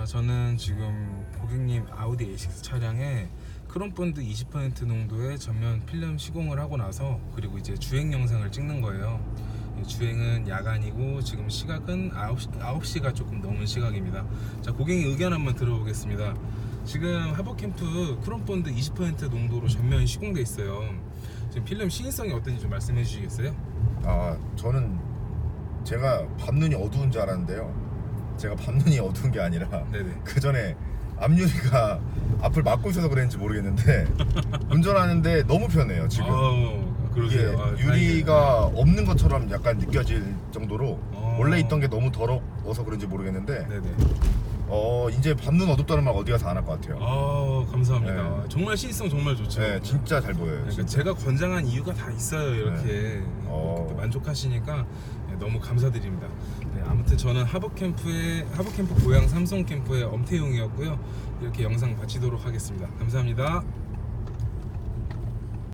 자, 저는 지금 고객님 아우디 A6 차량에 크롬본드 20% 농도의 전면 필름 시공을 하고 나서 그리고 이제 주행 영상을 찍는 거예요. 예, 주행은 야간이고 지금 시각은 9시, 9시가 조금 넘은 시각입니다. 자, 고객님 의견 한번 들어보겠습니다. 지금 하버캠프 크롬본드 20% 농도로 전면 시공돼 있어요. 지금 필름 시인성이 어떤지 좀 말씀해 주시겠어요? 아 저는 제가 밤눈이 어두운 줄 알았는데요. 제가 밤눈이 어두운 게 아니라 네네. 그 전에 앞유리가 앞을 막고 있어서 그랬는지 모르겠는데 운전하는데 너무 편해요 지금. 아우, 이게 그러세요. 아, 유리가 없는 것처럼 약간 느껴질 정도로 어. 원래 있던 게 너무 더러워서 그런지 모르겠는데 네네. 어 이제 밤눈 어둡다는 말 어디 가서 안 할 것 같아요. 아 감사합니다. 네. 정말 시인성 정말 좋죠. 네, 진짜 잘 보여요. 그러니까 진짜. 제가 권장한 이유가 다 있어요. 이렇게 어. 만족하시니까 네, 너무 감사드립니다. 네, 아무튼 저는 하버캠프의 하버캠프 고향 삼성캠프의 엄태용이었고요. 이렇게 영상 마치도록 하겠습니다. 감사합니다.